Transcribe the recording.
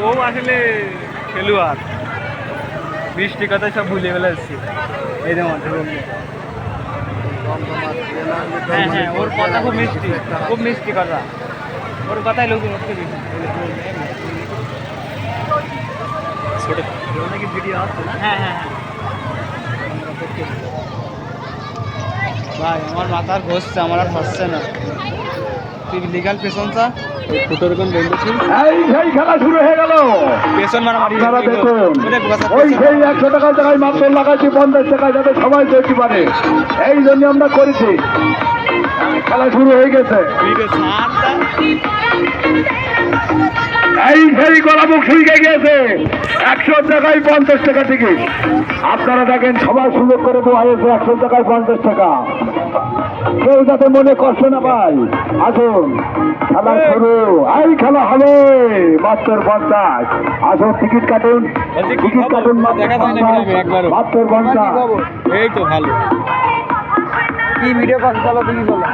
ও আসলে খেলোয়াড়। বৃষ্টি কথা সব ভুলে ফেলে এসছি। এই যেমন হ্যাঁ হ্যাঁ ওর কথা খুব মিষ্টি খুব মিষ্টি কথা। ওর কথাই লোক ভিডিও হ্যাঁ হ্যাঁ হ্যাঁ। ভাই আমার মাথার ঘষছে আমার আর হচ্ছে না। তুই লিগাল বন্ধু এই আপনারা একশো টাকার মাত্র পঞ্চাশ যাতে সবাই এই জন্য আমরা করেছি। খেলা শুরু হয়ে গেছে। এই সেই একশো টাকায় পঞ্চাশ টাকা টিকিট। আপনারা দেখেন, সবাই সুযোগ করে দেওয়া হয়েছে, একশো টাকায় পঞ্চাশ টাকা। কেউ যাতে মনে কষ্ট না পায় আসুন খেলা শুরু। এই খেলা হবে। মাত্র পঞ্চাশ। আসুন টিকিট কাটুন। টিকিট কাটুন দেখা পঞ্চাশ, এই তো ভালো। কি ভিডিও কল চলো তুমি বলো